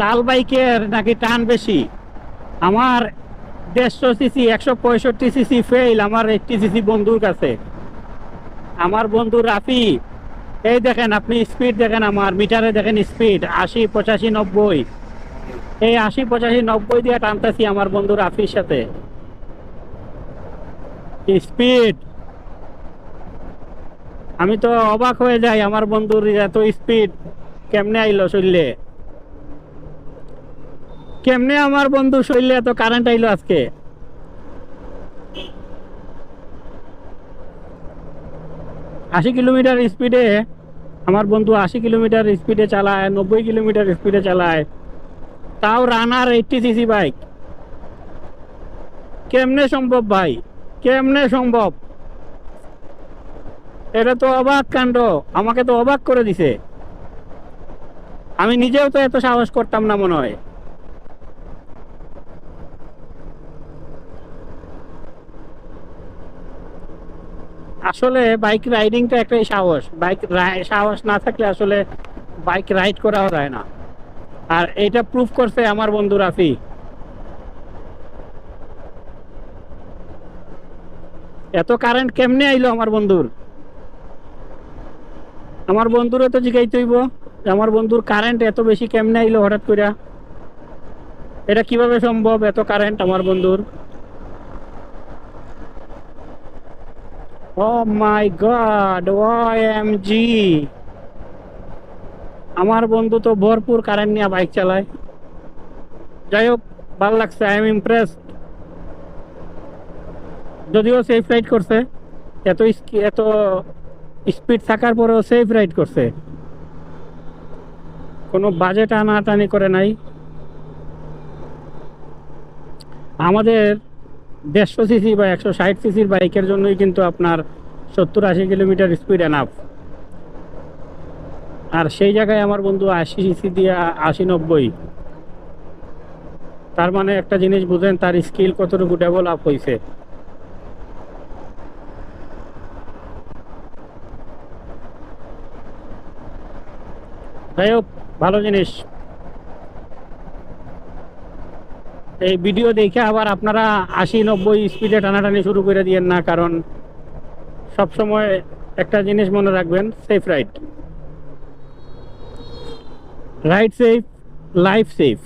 লাল বাইকের নাকি টান বেশি? আমার দেড়শো সিসি, একশো পঁয়ষট্টি সিসি ফেল আমার একটি সিসি বন্ধুর কাছে। আমার বন্ধু রাফি, এই দেখেন আপনি স্পিড দেখেন আমার, মিটারে দেখেন স্পিড আশি, পঁচাশি, নব্বই। এই আশি, পঁচাশি, নব্বই দিয়ে টানতেছি আমার বন্ধু রাফির সাথে। স্পিড আমি তো অবাক হয়ে যাই আমার বন্ধুর এত স্পিড কেমনে আইলো শৈলে কেমনে আমার বন্ধু শৈলে এত কারেন্ট আইলো আজকে? আশি কিলোমিটার স্পিডে আমার বন্ধু আশি কিলোমিটার স্পিডে চালায়, নব্বই কিলোমিটার স্পিডে চালায়। তাও রানার এইটটি সিসি বাইক কেমনে সম্ভব ভাই? কেমনে সম্ভব? এটা তো অবাক কাণ্ড। আমাকে তো অবাক করে দিছে। আমি নিজেও তো এত সাহস করতাম না মনে হয়। আসলে বাইক রাইডিংটা একটাই সাহস। বাইক সাহস না থাকলে আসলে বাইক রাইড করাও যায় না। আর এটা প্রুফ করছে আমার বন্ধু রাফি। এত কারেন্ট কেমনে আইলো আমার বন্ধুর? আমার বন্ধুরও তো জিগাইতে হইব। আমার বন্ধুর কারেন্ট এত বেশি কেমনে আইলো হঠাৎ করে এটা কীভাবে সম্ভব এত কারেন্ট আমার বন্ধুর? ও মাই গড জি আমার বন্ধু তো ভরপুর কারেন্ট নিয়ে বাইক চালায়। যাই হোক ভালো লাগছে আই এম ইমপ্রেস যদিও সেফ রাইড করছে, এত এত স্পিড থাকার পরেও সেফ রাইড করছে। কোনো বাজে টানাটানি করে নাই। আমাদের দেড়শো সিসি বা একশো ষাট সিসির বাইকের জন্যই কিন্তু আপনার সত্তর আশি কিলোমিটার স্পিড এনাফ আর সেই জায়গায় আমার বন্ধু আশি সিসি দিয়ে আশি নব্বই। তার মানে একটা জিনিস বুঝেন, তার স্কিল কতটুকু ডেভেলপ হয়েছে যাই হোক, ভালো জিনিস। এই ভিডিও দেখে আবার আপনারা আশি, নব্বই স্পিডে টানাটানি শুরু করে দিয়েন না, কারণ সব সময় একটা জিনিস মনে রাখবেন safe ride ride safe life safe